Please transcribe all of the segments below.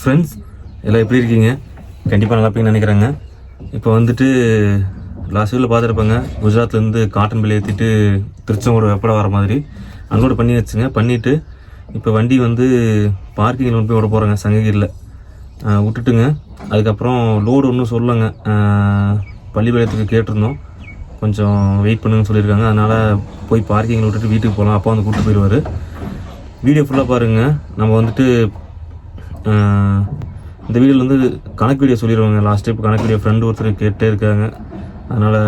Friends எல்லாம் எப்படி இருக்கீங்க? கண்டிப்பாக நல்லா இருப்பீங்கன்னு நினைக்கிறேங்க. இப்போ வந்துட்டு லாஸ்ட் வீக்கில் பார்த்துருப்பாங்க. குஜராத்லேருந்து காட்டன் பில் ஏற்றிட்டு திருச்செங்கோடு வெப்பட வர மாதிரி. அன்லோடு பண்ணி வச்சுங்க. பண்ணிவிட்டு இப்போ வண்டி வந்து பார்க்கிங்கில் கொண்டு போய் விட போகிறாங்க சங்ககிரியில் விட்டுட்டுங்க. அதுக்கப்புறம் லோடு ஒன்றும் சொல்லலைங்க. பள்ளிப்பாளையத்துக்கு கேட்டிருந்தோம். கொஞ்சம் வெயிட் பண்ணுங்கன்னு சொல்லியிருக்காங்க. அதனால் போய் பார்க்கிங்கில் விட்டுட்டு வீட்டுக்கு போகலாம் அப்பா வந்து கூப்பிட்டு போயிடுவார். வீடியோ ஃபுல்லாக பாருங்கள் நம்ம வந்துட்டு இந்த வீடியோவில் வந்து கணக்கு வீடியோ சொல்லிடுவாங்க லாஸ்ட் ட்ரிப் கணக்கு வீடியோ ஃப்ரெண்டு ஒருத்தர் கேட்டே இருக்காங்க. அதனால்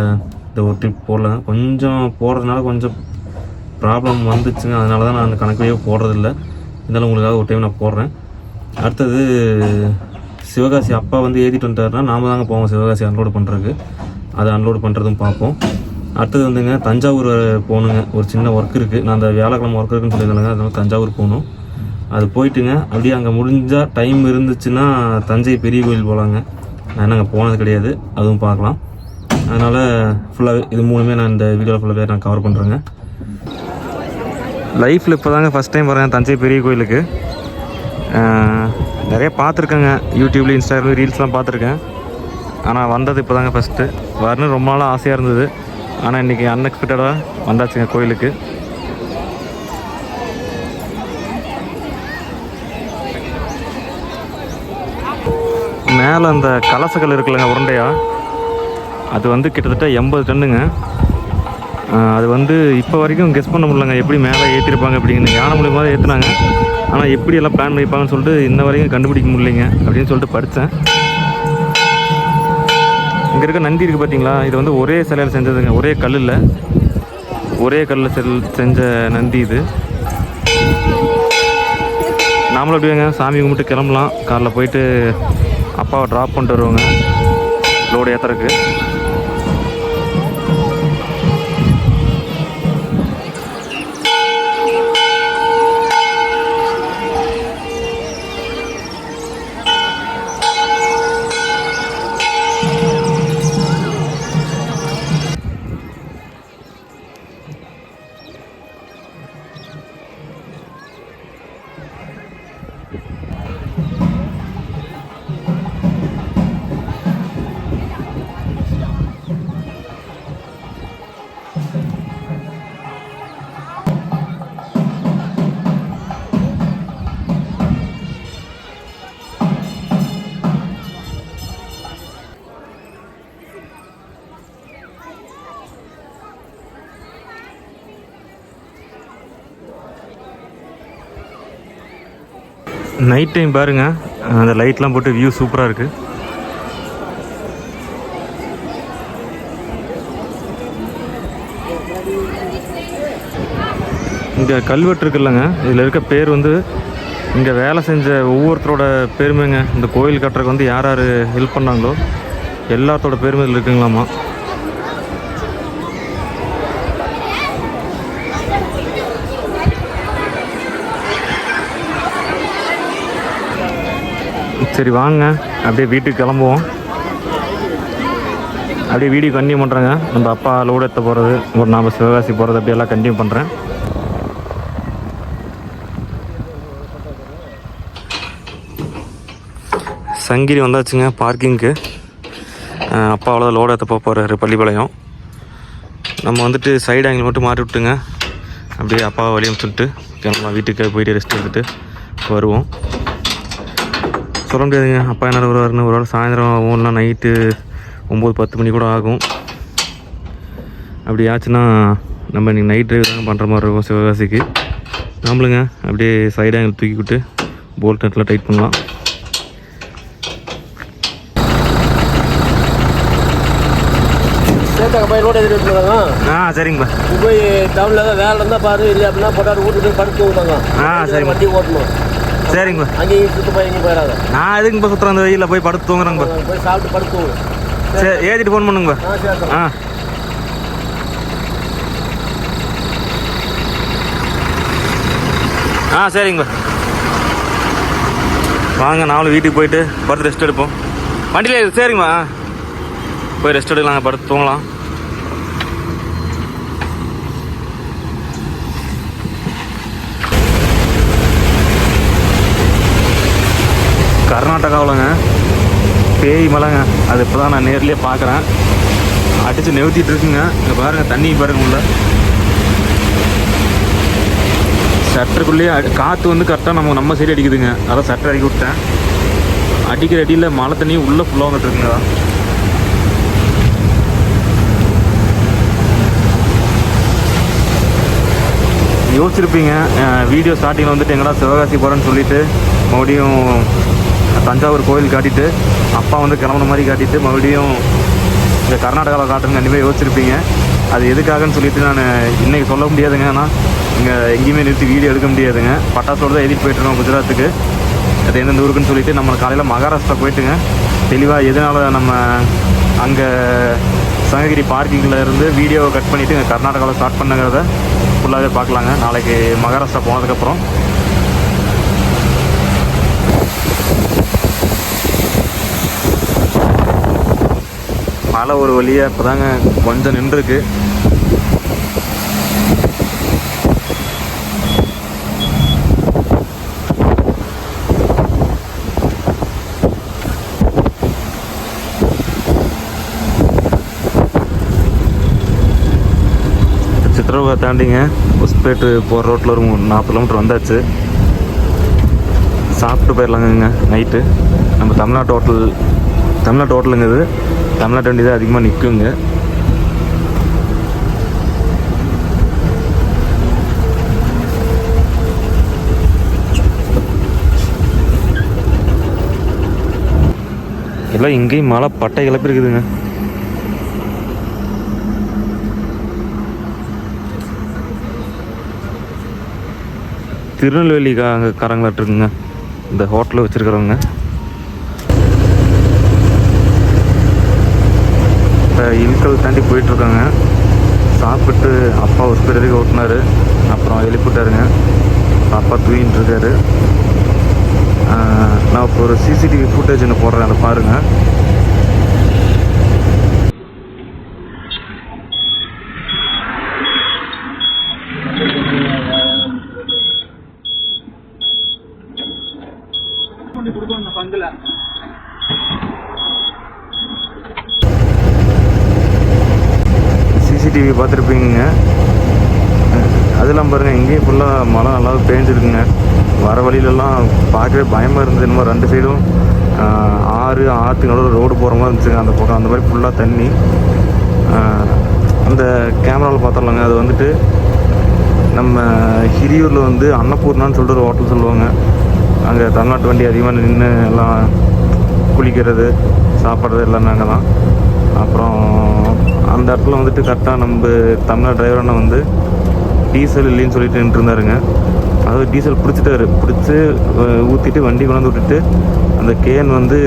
இந்த ஒரு ட்ரிப் போடலாம். கொஞ்சம் போடுறதுனால கொஞ்சம் ப்ராப்ளம் வந்துச்சுங்க. அதனால தான் நான் அந்த கணக்கு வீடியோ போடுறதில்ல. இருந்தாலும் உங்களுக்காக ஒரு டைம் நான் போடுறேன். அடுத்தது சிவகாசி அப்பா வந்து ஏற்றிட்டு வந்துட்டாருன்னா நாம் தாங்க போவோம் சிவகாசி அன்லோடு பண்ணுறதுக்கு அதை அன்லோடு பண்ணுறதும் பார்ப்போம். அடுத்தது வந்துங்க தஞ்சாவூர் போகணுங்க. ஒரு சின்ன ஒர்க் இருக்குது நான் அந்த வியாழக்கிழமை ஒர்க் இருக்குன்னு சொல்லியிருந்தேங்க அதனால தஞ்சாவூர் போகணும். அது போயிட்டுங்க. அப்படியே அங்கே முடிஞ்சால் டைம் இருந்துச்சுன்னா தஞ்சை பெரிய கோயில் போகலாங்க நான் என்ன அங்கே போனது கிடையாது. அதுவும் பார்க்கலாம். அதனால் ஃபுல்லாகவே இது மூணுமே நான் இந்த வீடியோவில் ஃபுல்லாகவே நான் கவர் பண்ணுறேங்க லைஃப்பில் இப்போ தாங்க ஃபஸ்ட் டைம் வரேன் தஞ்சை பெரிய கோயிலுக்கு. நிறைய பார்த்துருக்கேங்க. யூடியூப்ல இன்ஸ்டாகிராம் ரீல்ஸ்லாம் பார்த்துருக்கேன். ஆனால் வந்தது இப்போ தாங்க ஃபஸ்ட்டு வரணும் ரொம்ப நாளாக ஆசையாக இருந்தது. ஆனால் இன்றைக்கி அன்எக்ஸ்பெக்டடாக வந்தாச்சுங்க கோயிலுக்கு. மேலே அந்த கலசக்கல் இருக்குல்லங்க உருண்டையா? அது வந்து கிட்டத்தட்ட எண்பது டன்னுங்க. அது வந்து இப்போ வரைக்கும் கெஸ் பண்ண முடியலங்க எப்படி மேலே ஏற்றிருப்பாங்க அப்படிங்கன்னு யானை மூலியமாக தான் ஏற்றுனாங்க ஆனால் எப்படி எல்லாம் பிளான் பண்ணியிருப்பாங்கன்னு சொல்லிட்டு இன்ன வரைக்கும் கண்டுபிடிக்க முடியலைங்க அப்படின்னு சொல்லிட்டு படித்தேன் இங்கே இருக்க நந்தி இருக்குது பார்த்தீங்களா இது வந்து ஒரே சிலையில் செஞ்சதுங்க ஒரே கல்லில். ஒரே கல்லில் செல் செஞ்ச நந்தி இது. நாமளும் அப்படியேங்க சாமி கும்பிட்டு கிளம்பலாம். காரில் போயிட்டு அப்பாவை ட்ராப் பண்ணிட்டு வருவாங்க. லோடு ஏற்றுறதுக்கு நைட் டைம் பாருங்க. அந்த லைட்லாம் போட்டு வியூ சூப்பராக இருக்கு. இங்கே கல்வெட்டு இருக்குல்லங்க. இதில் இருக்க பேர் வந்து இங்கே வேலை செஞ்ச ஒவ்வொருத்தரோட பெருமைங்க. இந்த கோயில் கட்டுறதுக்கு வந்து யார் யார் ஹெல்ப் பண்ணாங்களோ எல்லாத்தோட பெருமை இதில் இருக்குங்களாமா. சரி வாங்க. அப்படியே வீட்டுக்கு கிளம்புவோம். அப்படியே வீடியோ கண்டினியூ பண்ணுறேங்க நம்ம அப்பா லோடு எடுத்த போகிறது ஒரு நாம் சிவகாசி போகிறது அப்படியெல்லாம் கண்டினியூ பண்ணுறேன் சங்கிரி வந்தாச்சுங்க பார்க்கிங்க்கு அப்பா அவ்வளோதான் லோடு போக போகிறாரு பள்ளிப்பாளையம். நம்ம வந்துட்டு சைடு ஆங்கிள் மட்டும் மாற்றி விட்டுங்க அப்படியே அப்பாவை வழியும் சொல்லிட்டு கிளம்பலாம். வீட்டுக்கு போயிட்டு ரெஸ்ட் எடுத்துகிட்டு வருவோம். சொல்ல முடியாதுங்க அப்பா என்ன வருவாருன்னு ஒரு வேளை சாயந்தரம் ஆகும்னா நைட்டு ஒம்பது பத்து மணி கூட ஆகும். அப்படி ஆச்சுன்னா நம்ம இன்னைக்கு நைட் ட்ரைவ் தாங்க பண்ணுற மாதிரி இருக்கும் சிவகாசிக்கு. நாமளுங்க அப்படியே சைடு ஆங்கிள் தூக்கிவிட்டு போல்ட் நெட்டில் டைட் பண்ணலாம். ஆ சரிங்கப்பா. போய் டவுனில் தான் வேலை இருந்தால் பாரு இல்லை அப்படின்னா போட்டாரு வீட்டுக்கு படுத்து விட்டாங்க ஆ, சரி. வண்டி ஓட்டணும். சரிங்கப்பா அங்கேயும் சுற்று போய் எங்கேயும் போயிடாத. நான் எதுக்குப்பா சுற்றுறேன் அந்த வெயிலில்? போய் படுத்து தூங்குறேங்கப்பா போய் சாப்பிட்டு படுத்து தூங்கு. சரி ஏற்றிட்டு ஃபோன் பண்ணுங்கப்பா ஆ ஆ. சரிங்கப்பா வாங்க நாங்களும் வீட்டுக்கு போயிட்டு படுத்து ரெஸ்ட் எடுப்போம். வண்டியில் சரிங்கம்மா. போய் ரெஸ்ட் எடுக்கலாங்க படுத்து தூங்கலாம். கர்நாடகாவிலங்க. பேய் மலைங்க. அது இப்போ தான் நான் நேர்லேயே பார்க்குறேன் அடித்து நிறுத்திட்டு இருக்குங்க இங்கே பாருங்கள் தண்ணி பாருங்கள் உள்ள. சட்டருக்குள்ளேயே அடி- காற்று வந்து கரெக்டாக நம்ம நம்ம சைடு அடிக்குதுங்க. அதான் சட்டர் அடிக்க விட்டேன் அடிக்கிற அடியில் மழை தண்ணி உள்ளே ஃபுல்லாக வந்துட்டு இருக்குங்க யோசிச்சிருப்பீங்க வீடியோ ஸ்டார்டிங்கில் வந்துட்டு எங்கடா சிவகாசி போகிறேன்னு சொல்லிட்டு மறுபடியும் தஞ்சாவூர் கோயில் காட்டிட்டு அப்பா வந்து கிளம்புன மாதிரி காட்டிட்டு மறுபடியும் இந்த கர்நாடகாவில் காட்டுன்னு கண்டிப்பாக யோசிச்சிருப்பீங்க. அது எதுக்காகன்னு சொல்லிட்டு நான் இன்றைக்கி சொல்ல முடியாதுங்க. ஆனால் இங்கே எங்கேயுமே நிறுத்தி வீடியோ எடுக்க முடியாதுங்க. பட்டாசோடு தான் எழுதிட்டு போயிட்டுருக்கோம் குஜராத்துக்கு. அது எந்தெந்த ஊருக்குன்னு சொல்லிட்டு நம்ம காலையில் மகாராஷ்டிரா போயிட்டுங்க. தெளிவாக எதனால் நம்ம அங்கே சங்ககிரி பார்க்கிங்கில் இருந்து வீடியோவை கட் பண்ணிவிட்டு இங்கே கர்நாடகாவில் ஸ்டார்ட் பண்ணுங்கிறத ஃபுல்லாகவே பார்க்கலாங்க. நாளைக்கு மகாராஷ்டிரா போனதுக்கப்புறம். மழை ஒரு வழியாக இப்போ தாங்க கொஞ்சம் நின்றுருக்கு. சித்ரவா தாண்டிங்க. உஸ்பேட்டு போகிற ரோட்டில் ஒரு நாற்பது கிலோமீட்டர் வந்தாச்சு. சாப்பிட்டு போயிடலாங்கங்க நைட்டு நம்ம தமிழ்நாட்டு ஹோட்டல் தமிழ்நாட்டு ஹோட்டலுங்க இது. தமிழ்நாட்டு வண்டி தான் அதிகமாக நிற்குங்க எல்லாம் இங்கேயும் மழை பட்டை கிளப்பி இருக்குதுங்க. திருநெல்வேலி அங்கே காரங்களாட்டு இருக்குங்க இந்த ஹோட்டலில் வச்சுருக்கிறவங்க. இன்கல் தாண்டி போயிட்டுருக்காங்க. சாப்பிட்டு அப்பா ஒரு பேருக்கு ஓட்டினாரு. அப்புறம் எழுப்பிட்டாருங்க. அப்பா தூங்கிட்டு இருக்காரு நான் இப்போ ஒரு சிசிடிவி ஃபுட்டேஜ் ஒன்று போடுறேன் அதை பாருங்கள் சிசிடிவி பார்த்துருப்பீங்க அதெல்லாம் பாருங்கள் இங்கேயும் ஃபுல்லாக மழை நல்லா பேஞ்சிருக்குங்க வர வழியிலலாம் ஒரே பயமாக இருந்தது என்னமோ ரெண்டு சைடும் ஆறு ஆற்றுக்கு நடுவில் ரோடு போகிற மாதிரி இருந்துச்சுங்க. அந்த பக்கம் அந்த மாதிரி ஃபுல்லாக தண்ணி. அந்த கேமராவில் பார்த்துடலாங்க. அது வந்துட்டு நம்ம ஹிரியூரில் வந்து அன்னபூர்ணான்னு சொல்லிட்டு ஒரு ஹோட்டல் சொல்லுவாங்க. அங்கே தமிழ்நாட்டு வண்டி அதிகமாக நின்று எல்லாம் குளிக்கிறது சாப்பிட்றது எல்லாமே அங்கே தான். அப்புறம் அந்த இடத்துல வந்துட்டு கரெக்டாக நம்ம தமிழ்நாடு டிரைவர் வந்து டீசல் இல்லைன்னு சொல்லிட்டு நின்றுருந்தாருங்க. அதாவது டீசல் பிடிச்சிட்டாரு. பிடிச்சி ஊற்றிட்டு வண்டி கொண்டாந்து விட்டுட்டு அந்த கேன் வந்து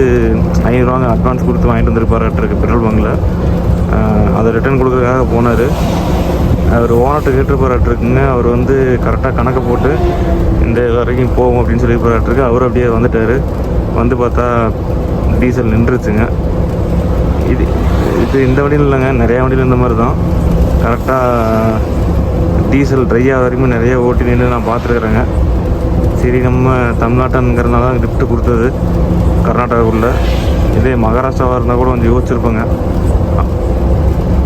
ஐநூறுவாங்க அட்வான்ஸ் கொடுத்து வாங்கிட்டு வந்திருப்பாரு பெட்ரோல் பங்கில். அதை ரிட்டர்ன் கொடுக்கறதுக்காக போனார். அவர் ஓனர்கிட்ட கேட்டுருப்பாராட்டிருக்குங்க அவர் வந்து கரெக்டாக கணக்கு போட்டு இந்த வரைக்கும் போவோம் அப்படின்னு சொல்லி போராட்டிருக்கு அவர் அப்படியே வந்துட்டார். வந்து பார்த்தா டீசல் நின்றுச்சுங்க. இது இது இந்த வண்டியில் இல்லைங்க. நிறையா வண்டியில் இந்த மாதிரி தான் கரெக்டாக டீசல் ட்ரை ஆக வரைக்கும் நிறைய ஓட்டி நின்று நான் பார்த்துருக்குறேங்க. சரி நம்ம தமிழ்நாட்டனுங்கிறதுனால தான் கிஃப்ட்டு கொடுத்தது கர்நாடகாவுக்குள்ளே. இதே மகாராஷ்டிராவாக இருந்தால் கூட கொஞ்சம் யோசிச்சிருப்பேங்க.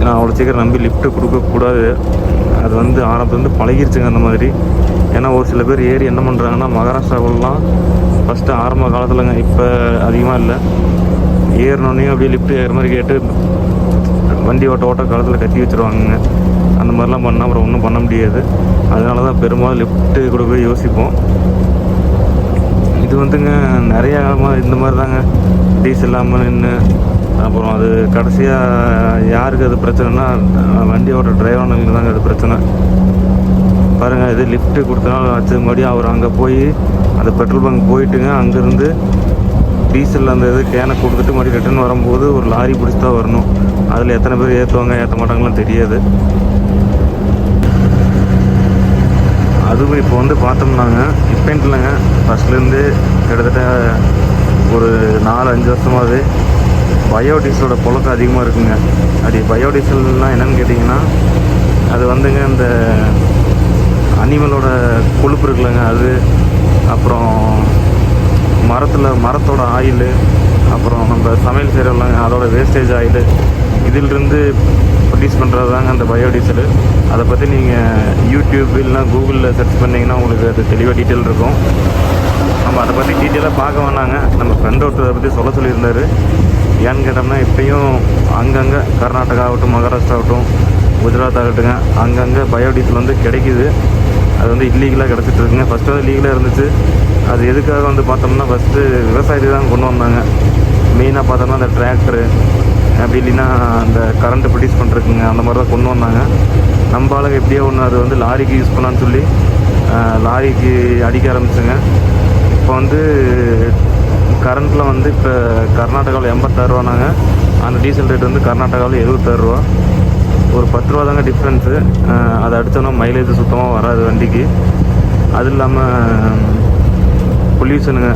நான் அவ்வளோ சீக்கிரம் நம்பி லிஃப்ட்டு கொடுக்கக்கூடாது அது வந்து ஆரம்பத்துலேருந்து பழகிருச்சுங்க அந்த மாதிரி. ஏன்னா ஒரு சில பேர் ஏறி என்ன பண்ணுறாங்கன்னா மகாராஷ்டிராவுலாம் ஃபஸ்ட்டு ஆரம்ப காலத்துலங்க. இப்போ அதிகமாக இல்லை. ஏறினோடனே அப்படியே லிஃப்ட் ஏற மாதிரி கேட்டு வண்டி ஓட்ட ஓட்ட காலத்தில் கட்டி வச்சுருவாங்கங்க. அந்த மாதிரிலாம் பண்ணால் அப்புறம் ஒன்றும் பண்ண முடியாது. அதனால தான் பெரும்பாலும் லிஃப்ட்டு கொடுக்க யோசிப்போம். இது வந்துங்க நிறைய காலமாக இந்த மாதிரி தாங்க டீசல் இல்லாமல் நின்று அப்புறம் அது கடைசியாக யாருக்கு அது பிரச்சனைனா வண்டியோட டிரைவர்களுக்கு தாங்க அது பிரச்சனை. பாருங்கள் இது லிஃப்ட்டு கொடுத்தனால வச்சது மறுபடியும் அவர் அங்கே போய் அந்த பெட்ரோல் பங்க் போயிட்டுங்க அங்கேருந்து டீசல் அந்த இது கேனை கொடுத்துட்டு மறுபடியும் ரிட்டர்ன் வரும்போது ஒரு லாரி பிடிச்சி தான் வரணும். அதில் எத்தனை பேர் ஏற்றுவாங்க ஏற்ற மாட்டாங்களாம் தெரியாது. அதுவும் இப்போ வந்து பார்த்தோம்னாங்க இப்போன்ட்டு இல்லைங்க ஃபஸ்ட்லேருந்து கிட்டத்தட்ட ஒரு நாலு அஞ்சு வருஷமாவது பயோடீசலோட புழக்கம் அதிகமாக இருக்குங்க. அப்படி பயோடீசல்லாம் என்னன்னு கேட்டிங்கன்னா அது வந்துங்க இந்த அனிமலோட கொழுப்பு இருக்குல்லங்க அது. அப்புறம் மரத்தில் மரத்தோட ஆயில் அப்புறம் நம்ம சமையல் செய்கிறோம்லாங்க அதோட வேஸ்டேஜ் ஆயில். இதிலிருந்து ப்ரொடியூஸ் பண்ணுறது தாங்க அந்த பயோடீசலு அதை பற்றி நீங்கள் யூடியூப் இல்லைனா கூகுளில் சர்ச் பண்ணிங்கன்னா உங்களுக்கு அது தெளிவாக டீட்டெயில் இருக்கும். நம்ம அதை பற்றி டீட்டெயிலாக பார்க்க வேணாங்க. நம்ம ஃப்ரெண்ட் ஒருத்தர் அதை பற்றி சொல்ல சொல்லியிருந்தாரு. ஏன்னு கேட்டோம்னா இப்பயும் அங்கங்கே கர்நாடகா ஆகட்டும் மகாராஷ்டிரா ஆகட்டும் குஜராத் ஆகட்டுங்க அங்கங்கே பயோடீசல் வந்து கிடைக்குது. அது வந்து இல்லீகலாக கிடச்சிட்டு இருக்குங்க. ஃபஸ்ட்டு வந்து லீகலாக இருந்துச்சு. அது எதுக்காக வந்து பார்த்தோம்னா ஃபஸ்ட்டு விவசாயத்துக்கு தான் கொண்டு வந்தாங்க. மெயினாக பார்த்தோம்னா அந்த டிராக்டரு அப்படி இல்லைன்னா அந்த கரண்ட்டு ப்ரொடியூஸ் பண்ணுறதுக்குங்க அந்த மாதிரி தான் கொண்டு வந்தாங்க. நம்ம ஆளுங்க எப்படியோ ஒன்று அது வந்து லாரிக்கு யூஸ் பண்ணலான்னு சொல்லி லாரிக்கு அடிக்க ஆரம்பிச்சுங்க. இப்போ வந்து கரண்ட்டில் வந்து இப்போ கர்நாடகாவில் எண்பத்தாறுரூவானாங்க அந்த டீசல் ரேட் வந்து கர்நாடகாவில் எழுபத்தாறுரூவா ஒரு பத்து ரூபா தாங்க டிஃப்ரென்ஸு அதை அடித்தோன்னா மைலேஜ் சுத்தமாக வராது வண்டிக்கு. அது இல்லாமல் பொல்யூஷனுங்க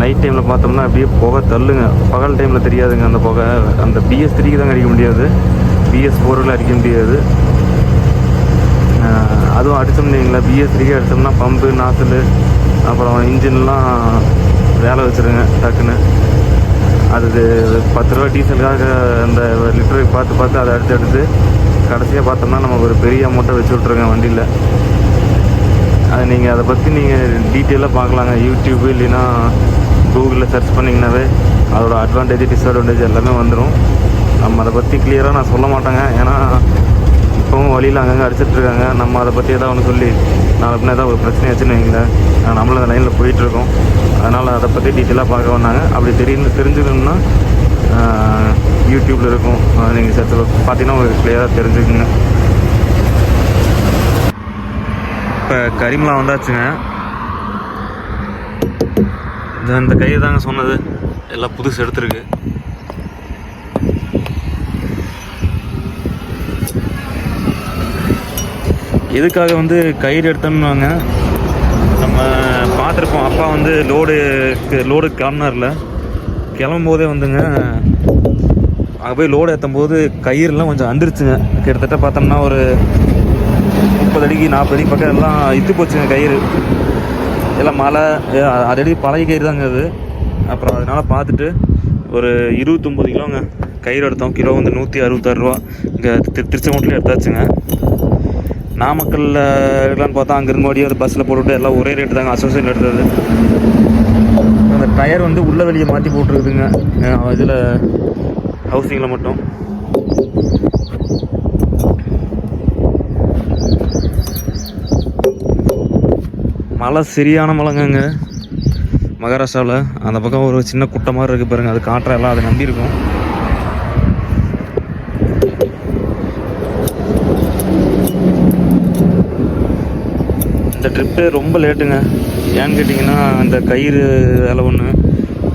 நைட் டைமில் பார்த்தோம்னா அப்படியே புகை தள்ளுங்க. பகல் டைமில் தெரியாதுங்க அந்த புகை. அந்த பிஎஸ் த்ரீக்கு தாங்க அடிக்க முடியாது. பிஎஸ் ஃபோரில் அடிக்க முடியாது. அதுவும் அடித்தோம்னு பிஎஸ் த்ரீக்கே அடித்தோம்னா பம்பு நாசல் அப்புறம் இன்ஜின்லாம் வேலை வச்சுருங்க டக்குன்னு. அது பத்து ரூபா டீசலுக்காக அந்த லிட்டருக்கு பார்த்து பார்த்து அதை அடித்து அடித்து கடைசியாக பார்த்தோம்னா நமக்கு ஒரு பெரிய அமௌண்ட்டை வச்சு விட்ருங்க வண்டியில். அது நீங்கள் அதை பற்றி நீங்கள் டீட்டெயிலாக பார்க்கலாங்க. யூடியூப்பு இல்லைன்னா கூகுளில் சர்ச் பண்ணிங்கனாவே அதோட அட்வான்டேஜ் டிஸ்அட்வான்டேஜ் எல்லாமே வந்துடும் நம்ம அதை பற்றி கிளியராக நான் சொல்ல மாட்டேங்க. ஏன்னா இப்போவும் வழியில் அங்கங்கே அடிச்சிட்டு இருக்காங்க. நம்ம அதை பற்றி ஏதாவது ஒன்று சொல்லி நாளைக்கு ஏதாவது ஒரு பிரச்சனை வச்சுன்னு வைங்களேன். நம்மளும் அந்த லைனில் போயிட்டுருக்கோம் அதனால் அதை பற்றி டீட்டெயிலாக பார்க்க வந்தாங்க அப்படி தெரியும் தெரிஞ்சுக்கணும்னா யூடியூப்பில் இருக்கும். நீங்கள் சர்ச் பார்த்தீங்கன்னா உங்களுக்கு கிளியராக தெரிஞ்சுக்குங்க. இப்போ கரிமலா வந்தாச்சுங்க. இந்த இந்த கை தாங்க சொன்னது. எல்லாம் புதுசு எடுத்துருக்கு. எதுக்காக வந்து கயிறு எடுத்தோம்னுவாங்க. நம்ம பார்த்துருப்போம் அப்பா வந்து லோடு லோடு கிளம்புனார்ல. கிளம்பும் போதே வந்துங்க அங்கே போய் லோடு ஏற்றும் போது கயிறுலாம் கொஞ்சம் அந்திருச்சுங்க. கிட்டத்தட்ட பார்த்தோம்னா ஒரு முப்பது அடிக்கு நாற்பது அடிக்கு பக்கம் எல்லாம் இத்து போச்சுங்க கயிறு. எல்லாம் மழை ஆல்ரெடி பழைய கயிறு தாங்க அது. அப்புறம் அதனால் பார்த்துட்டு ஒரு இருபத்தொம்பது கிலோங்க. கயிறு எடுத்தோம். கிலோ வந்து நூற்றி அறுபத்தாறு ரூபா. இங்கே திரு திருச்செங்கோட்டில் எடுத்தாச்சுங்க. நாமக்கல்லில் இருக்கலான்னு பார்த்தா அங்கேருந்து மறுபடியும் ஒரு பஸ்ஸில் போட்டுவிட்டு எல்லாம் ஒரே ரேட்டு தாங்க. அசோசியேட் எடுத்தது. அந்த டயர் வந்து உள்ளே வெளியே மாற்றி போட்டுருக்குதுங்க. இதில் ஹவுசிங்கில் மட்டும். மலை சரியான மலைங்க மகாராஷ்டிராவில் அந்த பக்கம் ஒரு சின்ன குட்டை மாதிரி இருக்குது பாருங்கள் அது காட்டுற எல்லாம் அதை நம்பி இருக்கும் இந்த ட்ரிப்பு ரொம்ப லேட்டுங்க. ஏன்னு கேட்டிங்கன்னா இந்த கயிறு வேலை ஒன்று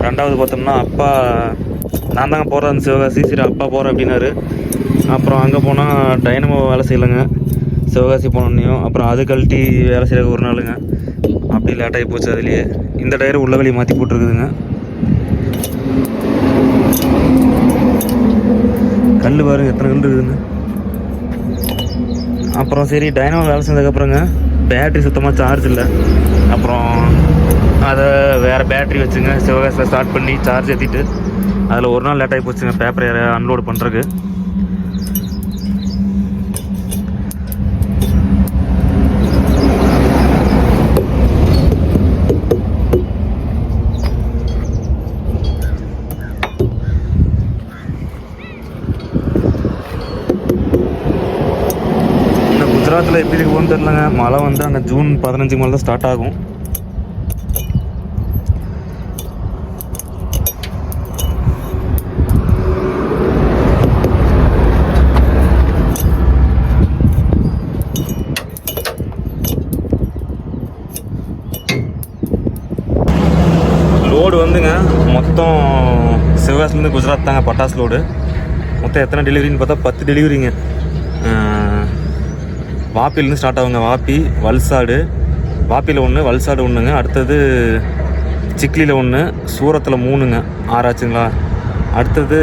ரெண்டாவது பார்த்தோம்னா அப்பா நான் தாங்க போகிறேன் அந்த சிவகாசி. சரி அப்பா போகிறேன் அப்படின்னாரு. அப்புறம் அங்கே போனால் டைனமோ வேலை செய்யலைங்க. சிவகாசி போனோன்னையும் அப்புறம் அது கழட்டி வேலை செய்யறது ஒரு நாளுங்க. அப்படி லேட்டாகி போச்சு அதுலேயே. இந்த டயர் உள்ள வெளியே மாற்றி போட்டிருக்குதுங்க. கல் பாருங்க எத்தனை கல் இருக்குதுங்க. அப்புறம் சரி டைனோ வேலை செஞ்சதுக்கப்புறங்க பேட்ரி சுத்தமாக சார்ஜ் இல்லை. அப்புறம் அதை வேறு பேட்ரி வச்சுங்க சிவகாசில் ஸ்டார்ட் பண்ணி சார்ஜ் ஏற்றிட்டு அதில் ஒரு நாள் லேட்டாகி போச்சுங்க பேப்பரை அன்லோடு பண்ணுறதுக்கு இந்த குஜராத்தில் தெரிலங்க மழை வந்து அங்கே ஜூன் பதினஞ்சுக்கு மேலே தான் ஸ்டார்ட் ஆகும். லோடு வந்துங்க. மொத்தம் சிவகாசிலேருந்து குஜராத் தாங்க பட்டாசு லோடு மொத்தம் எத்தனை டெலிவரின்னு பார்த்தா பத்து டெலிவரிங்க வாப்பிலேருந்து ஸ்டார்ட் ஆகுங்க. வாப்பி வல்சாடு. வாப்பியில் ஒன்று வல்சாடு ஒன்றுங்க அடுத்தது சிக்லியில் ஒன்று சூரத்தில் மூணுங்க. ஆறாச்சுங்களா அடுத்தது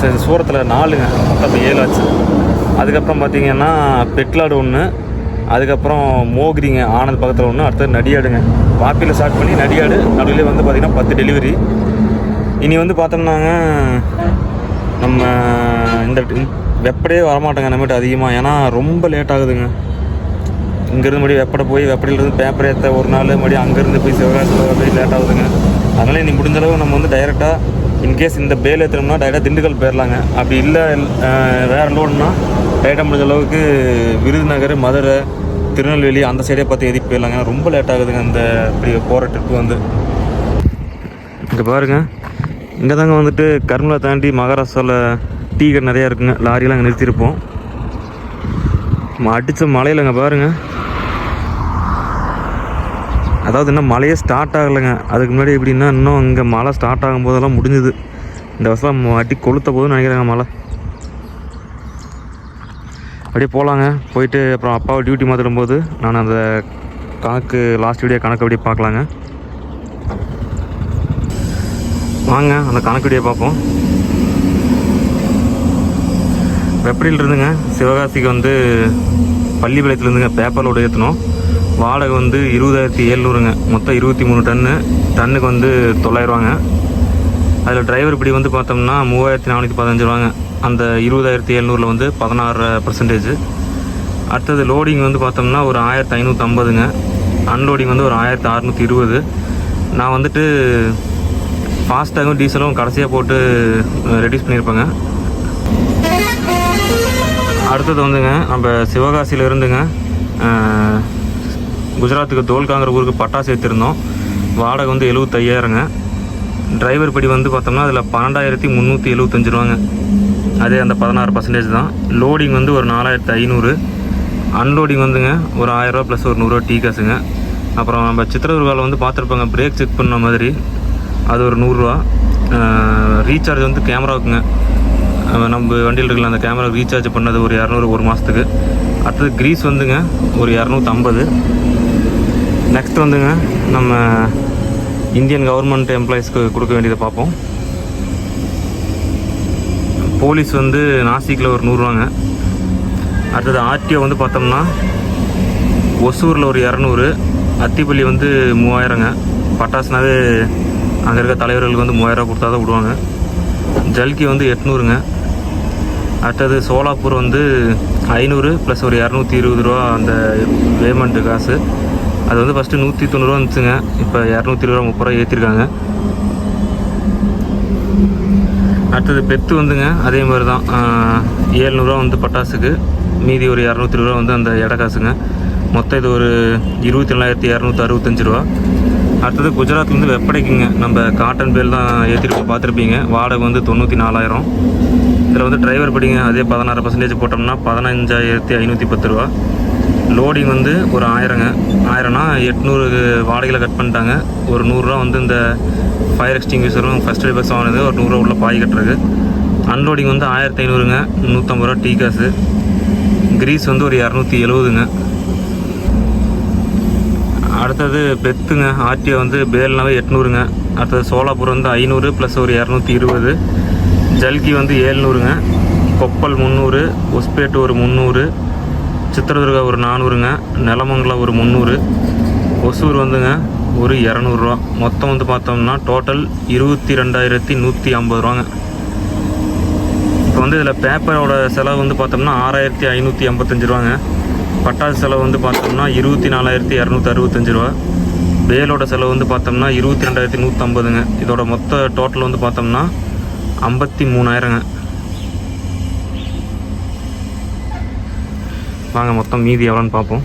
சரி சூரத்தில் நாலுங்க. மொத்தம் ஏழு ஆச்சு அதுக்கப்புறம் பார்த்தீங்கன்னா பெட்லாடு ஒன்று அதுக்கப்புறம் மோகிரிங்க ஆனந்த் பக்கத்தில் ஒன்று அடுத்தது நடியாடுங்க. வாப்பியில் ஸ்டார்ட் பண்ணி நடியாடு நடுவில் வந்து பார்த்திங்கன்னா பத்து டெலிவரி இனி வந்து பார்த்தோம்னாங்க நம்ம இந்த வெப்படையே வரமாட்டேங்க நம்மகிட்ட அதிகமாக ஏன்னா ரொம்ப லேட் ஆகுதுங்க. இங்கேருந்து மறுபடியும் வெப்படை போய் வெப்படையிலேருந்து பேப்பர் ஏற்ற ஒரு நாள் மறுபடியும் அங்கேருந்து போய் சிவகாசியில் போய் லேட் ஆகுதுங்க. அதனால் நீ முடிஞ்ச அளவு நம்ம வந்து டைரெக்டாக இன்கேஸ் இந்த பேல் ஏற்றுனோம்னா டைரெக்டாக திண்டுக்கல் போயிடலாங்க அப்படி இல்லை வேறு லோடுனா டைரெக்டாக முடிஞ்ச அளவுக்கு விருதுநகர் மதுரை திருநெல்வேலி அந்த சைடே பார்த்து ஏறி போயிடலாங்க ரொம்ப லேட் ஆகுதுங்க அந்த இப்படி போகிற ட்ரிப்பு வந்து. இங்கே பாருங்க. இங்கே தாங்க வந்துட்டு கர்மலா தாண்டி மகாராஷ்டிராவில் டீ கடை நிறையா இருக்குங்க. லாரியெலாம் அங்கே நிறுத்தியிருப்போம் அடித்த மழையிலங்க பாருங்க. அதாவது இன்னும் மழையே ஸ்டார்ட் ஆகலைங்க. அதுக்கு முன்னாடி எப்படின்னா இன்னும் இங்கே மழை ஸ்டார்ட் ஆகும் போதெல்லாம் முடிஞ்சுது. இந்த வருஷம் அடி கொளுத்த போதுன்னு நினைக்கிறேங்க மழை. அப்படியே போகலாங்க போயிட்டு அப்புறம் அப்பாவை டியூட்டி மாற்றிடும் போது நான் அந்த கணக்கு லாஸ்ட் வீடியோ கணக்கு அப்படியே பார்க்கலாங்க. வாங்க அந்த கணக்கு வீடியோ பார்ப்போம். வெப்படியில் இருந்துங்க சிவகாசிக்கு வந்து பள்ளிப்பாளையத்துலேருந்துங்க பேப்பர் லோடு ஏற்றணும் வாடகை வந்து இருபதாயிரத்தி ஏழ்நூறுங்க மொத்தம் இருபத்தி மூணு டன்னு. டன்னுக்கு வந்து தொள்ளாயிரரூவாங்க அதில் டிரைவர் இப்படி வந்து பார்த்தோம்னா மூவாயிரத்தி நானூற்றி பதினஞ்சு ரூபாங்க அந்த இருபதாயிரத்தி எழுநூறில் வந்து பதினாறு பர்சன்டேஜ் அடுத்தது லோடிங் வந்து பார்த்தோம்னா ஒரு ஆயிரத்தி ஐநூற்றி ஐம்பதுங்க அன்லோடிங் வந்து ஒரு ஆயிரத்தி அறநூற்றி இருபது. நான் வந்துட்டு ஃபாஸ்ட்டாகவும் டீசலும் கடைசியாக போட்டு ரெடியூஸ் பண்ணியிருப்பேங்க. அடுத்தது வந்துங்க நம்ம சிவகாசியில் இருந்துங்க குஜராத்துக்கு தோல்காங்கிற ஊருக்கு பட்டாசு ஏற்றிருந்தோம் வாடகை வந்து எழுபத்தையாயிரங்க டிரைவர் படி வந்து பார்த்தோம்னா அதில் பன்னெண்டாயிரத்தி முந்நூற்றி எழுபத்தஞ்சு ரூபாங்க. அதே அந்த பதினாறு பர்சன்டேஜ் தான். லோடிங் வந்து ஒரு நாலாயிரத்து ஐநூறு. அன்லோடிங் வந்துங்க ஒரு ஆயிரரூவா ப்ளஸ் ஒரு நூறுரூவா டீ காசுங்க. அப்புறம் நம்ம சித்திரதுர்காவில் வந்து பார்த்துருப்பாங்க பிரேக் செக் பண்ண மாதிரி. அது ஒரு நூறுரூவா ரீசார்ஜ் வந்து கேமராவுக்குங்க நம்ம வண்டியில் இருக்கிற அந்த கேமரா ரீசார்ஜ் பண்ணது ஒரு இரநூறு ஒரு மாதத்துக்கு அடுத்தது க்ரீஸ் வந்துங்க ஒரு இரநூத்தம்பது. நெக்ஸ்ட் வந்துங்க நம்ம இந்தியன் கவர்மெண்ட் எம்ப்ளாயீஸ்க்கு கொடுக்க வேண்டியதை பார்ப்போம். போலீஸ் வந்து நாசிக்கில் ஒரு நூறுவாங்க. அடுத்தது ஆர்டிஓ வந்து பார்த்தோம்னா ஒசூரில் ஒரு இரநூறு அத்திப்பள்ளி வந்து மூவாயிரங்க. பட்டாசுனாவே அங்கே இருக்க தலைவர்களுக்கு வந்து மூவாயிரரூவா கொடுத்தா தான் விடுவாங்க. ஜல்கி வந்து எட்நூறுங்க. அடுத்தது சோலாப்பூர் வந்து ஐநூறு ப்ளஸ் ஒரு இரநூத்தி இருபது ரூபா அந்த பேமெண்ட்டு காசு. அது வந்து ஃபஸ்ட்டு நூற்றி தொண்ணூறுவா இருந்துச்சுங்க. இப்போ இரநூத்தி இருபது ரூபா முப்பது ரூபா ஏற்றிருக்காங்க அடுத்தது பெத்து வந்துங்க. அதே மாதிரி தான் ஏழ்நூறுவா வந்து பட்டாசுக்கு. மீதி ஒரு இரநூத்தி ரூபா வந்து அந்த இட காசுங்க. மொத்தம் இது ஒரு இருபத்தி நாலாயிரத்தி இரநூத்தி அறுபத்தஞ்சு ரூபா. அடுத்தது குஜராத்லேருந்து வெப்படைக்குங்க. நம்ம காட்டன் பேல் தான் ஏற்றிட்டு பார்த்துருப்பீங்க. வாடகை வந்து தொண்ணூற்றி நாலாயிரம். இதில் வந்து டிரைவர் படிங்க. அதே பதினாறு பர்சன்டேஜ் போட்டோம்னா பதினஞ்சாயிரத்தி ஐநூற்றி பத்து ரூபா. லோடிங் வந்து ஒரு ஆயிரங்க. ஆயிரம்னா எட்நூறு வாடகையில் கட் பண்ணிட்டாங்க. ஒரு நூறுரூவா வந்து இந்த ஃபயர் எக்ஸ்டிங்யூசரும் ஃபஸ்ட் எய்ட் பாக்ஸ் வாங்கினது. ஒரு நூறுரூவா உள்ள பாய் கட்டுறது. அன்லோடிங் வந்து ஆயிரத்தி ஐநூறுங்க. நூற்றம்பது ரூபா டீ காசு. கிரீஸ் வந்து ஒரு இரநூத்தி எழுபதுங்க அடுத்தது பெத்துங்க. ஆர்டிஓ வந்து பேல்னாவே எட்நூறுங்க. அடுத்தது சோலாப்பூர் வந்து ஐநூறு ப்ளஸ் ஒரு இரநூத்தி இருபது. ஜல்கி வந்து ஏழ்நூறுங்க. கொப்பல் முந்நூறு ஒஸ்பேட்டு ஒரு முந்நூறு சித்திரதுர்கா ஒரு நானூறுங்க நிலமங்கலம் ஒரு முந்நூறு ஒசூர் வந்துங்க ஒரு இரநூறுவா. மொத்தம் வந்து பார்த்தோம்னா டோட்டல் இருபத்தி ரெண்டாயிரத்தி நூற்றி ஐம்பது ரூபாங்க. இப்போ வந்து இதில் பேப்பரோட செலவு வந்து பார்த்தோம்னா ஆறாயிரத்தி ஐநூற்றி ஐம்பத்தஞ்சு ரூபாங்க. பட்டாசு செலவு வந்து பார்த்தோம்னா இருபத்தி நாலாயிரத்தி இரநூத்தி அறுபத்தஞ்சு ரூபா. வேலோட செலவு வந்து பார்த்தோம்னா இருபத்தி ரெண்டாயிரத்தி நூற்றம்பதுங்க இதோட மொத்த டோட்டல் வந்து பார்த்தோம்னா ஐம்பத்தி மூணாயிரங்க. வாங்க மொத்தம் மீதி எவ்வளோன்னு பார்ப்போம்.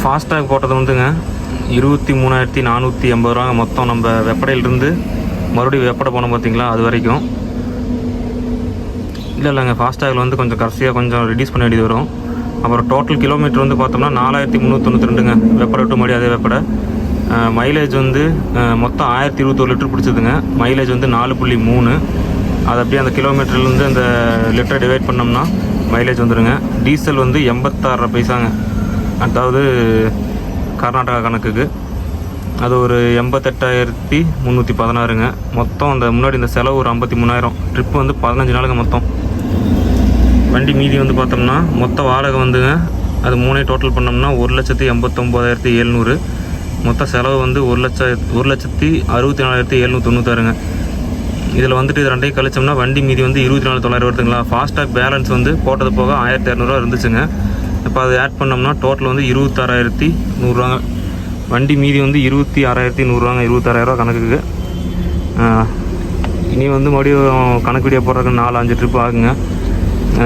ஃபாஸ்டாக் போட்டது வந்துங்க. இருபத்தி மூணாயிரத்தி நானூற்றி எண்பது ரூபாங்க. மொத்தம் நம்ம வெப்படையிலிருந்து மறுபடியும் வெப்படை போனோம் பார்த்தீங்களா அது வரைக்கும். இல்லை இல்லைங்க ஃபாஸ்டாகில் வந்து கொஞ்சம் கடைசியாக கொஞ்சம் ரிடியூஸ் பண்ண வேண்டியது வரும். அப்புறம் டோட்டல் கிலோமீட்டர் வந்து பார்த்தோம்னா நாலாயிரத்தி முந்நூற்றி ரெண்டுங்க. வெப்படை விட்டு மறுபடியும் அதே வெப்படை. மைலேஜ் வந்து மொத்தம் ஆயிரத்தி இருபத்தொரு லிட்டர் பிடிச்சதுங்க. மைலேஜ் வந்து நாலு புள்ளி மூணு. அது அப்படியே அந்த கிலோமீட்டர்லேருந்து அந்த லிட்டரை டிவைட் பண்ணோம்னா மைலேஜ் வந்துடுங்க டீசல் வந்து எண்பத்தாறு பைசாங்க. அதாவது கர்நாடகா கணக்குக்கு. அது ஒரு எண்பத்தெட்டாயிரத்தி முந்நூற்றி பதினாறுங்க. மொத்தம் அந்த முன்னாடி இந்த செலவு ஒரு ஐம்பத்தி மூணாயிரம். ட்ரிப்பு வந்து பதினஞ்சு நாளுங்க மொத்தம். வண்டி மீதி வந்து பார்த்தோம்னா மொத்த வாடகை வந்துங்க. அது மூணே டோட்டல் பண்ணோம்னா ஒரு லட்சத்தி எண்பத்தொம்போதாயிரத்தி எழுநூறு. மொத்த செலவு வந்து ஒரு லட்ச ஒரு லட்சத்தி அறுபத்தி நாலாயிரத்தி எழுநூற்றி தொண்ணூத்தாறுங்க இதில் வந்துட்டு இது ரெண்டையும் கழிச்சோம்னா வண்டி மீதி வந்து இருபத்தி நாலு தொள்ளாயிரம் வருதுங்களா? ஃபாஸ்டாக் பேலன்ஸ் வந்து போட்டது போக ஆயிரத்தி இரநூறுவா இருந்துச்சுங்க. இப்போ அதை ஆட் பண்ணோம்னா டோட்டல் வந்து இருபத்தாறாயிரத்தி நூறுரூவாங்க. வண்டி மீதி வந்து இருபத்தி ஆறாயிரத்தி நூறுரூவாங்க. இருபத்தாறாயிரரூவா கணக்குக்கு. இனி வந்து மறுபடியும் கணக்கு வீடியோ போடுறதுக்கு நாலு அஞ்சு ட்ரிப் ஆகுங்க.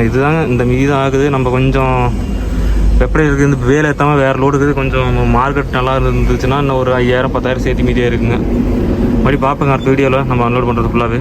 இதுதாங்க இந்த மீதி தான் ஆகுது. நம்ம கொஞ்சம் எப்படி இருக்குது இந்த வேலை ஏற்றாமல் வேறு லோடு இருக்குது. கொஞ்சம் மார்க்கெட் நல்லா இருந்துச்சுன்னா இன்னும் ஒரு ஐயாயிரம் பத்தாயிரம் சேர்த்து மீதியாக இருக்குங்க. மறுபடியும் பார்ப்பேங்க அடுத்த வீடியோவில் நம்ம அன்லோட் பண்ணுறது ஃபுல்லாகவே